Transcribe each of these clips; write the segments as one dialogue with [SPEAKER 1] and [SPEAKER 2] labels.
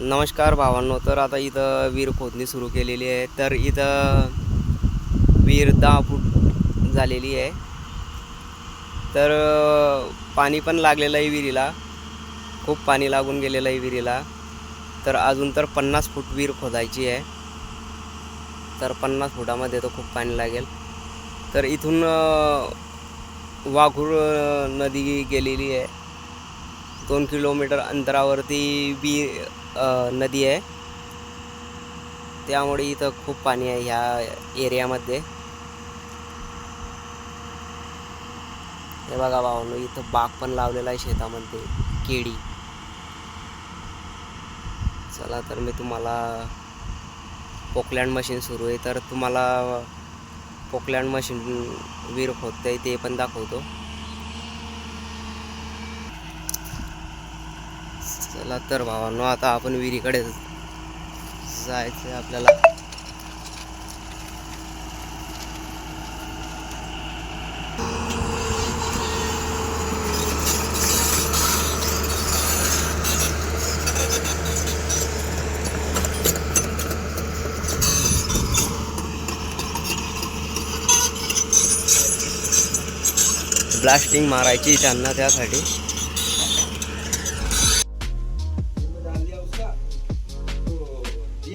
[SPEAKER 1] नमस्कार भावांनो तर आता इथं विहीर खोदणी सुरू केलेली आहे. तर इथं विहीर दहा फूट झालेली आहे. तर पाणी पण लागलेलं आहे विहिरीला. खूप पाणी लागून गेलेलं आहे विहिरीला. तर अजून तर पन्नास फूट विहीर खोदायची आहे. तर पन्नास फुटामध्ये तर खूप पाणी लागेल. तर इथून वाघूर नदी गेलेली आहे. दोन किलोमीटर अंतरावरती बी नदी आहे. त्यामुळे इथं खूप पाणी आहे ह्या एरियामध्ये. हे बघा भावांनो इथं बाग पण लावलेला आहे शेतामध्ये केळी. चला तर मी तुम्हाला पोकलँड मशीन सुरू आहे. तर तुम्हाला पोकलँड मशीन विहीर खोदते ते पण दाखवतो. चला तर भावांनो आता आपण विहिरीकडे जायचं आहे आपल्याला. ब्लास्टिंग मारायची त्यांना त्यासाठी.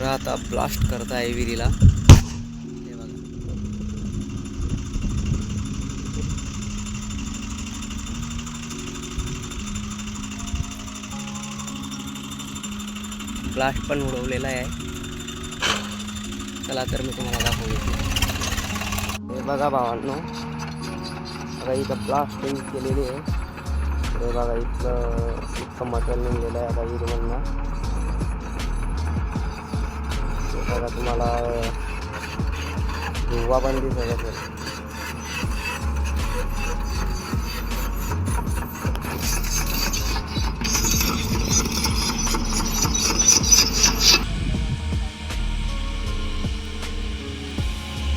[SPEAKER 1] तर आता ब्लास्ट करत आहे विहिरीला ब्लास्ट पण उडवलेला आहे. चला तर मी तुम्हाला दाखवतो हे बघा भावांनो. आता इथं ब्लास्टिंग केलेली आहे. हे बघा इथलं इतकं मटेरियल निघलेलं आहे आता विहिरीमधनं. बघा तुम्हाला धुवा पण दिसत असेल.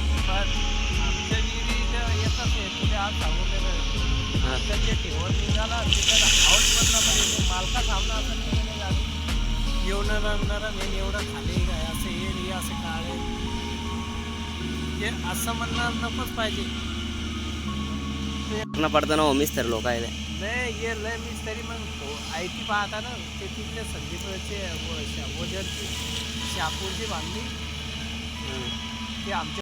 [SPEAKER 2] आमच्या विहिरीच्या येतच आहे तुझे आज सांगून दिलं
[SPEAKER 1] हां
[SPEAKER 2] त्याचे ठेवून निघाला तिकडं हाऊस मधला म्हणजे मालका सामना असं एवढं नरम हे एवढं खाली काय असं हे हे असं काळे. असं म्हणणार नकोच पाहिजे.
[SPEAKER 1] पूर्ण पडताना हो मिस्तर लोक आहे
[SPEAKER 2] लय ये लय मी तरी मग टी पाहता ना ते तिथले संदीपचे वजरची शापूरची बांधली ते आमच्या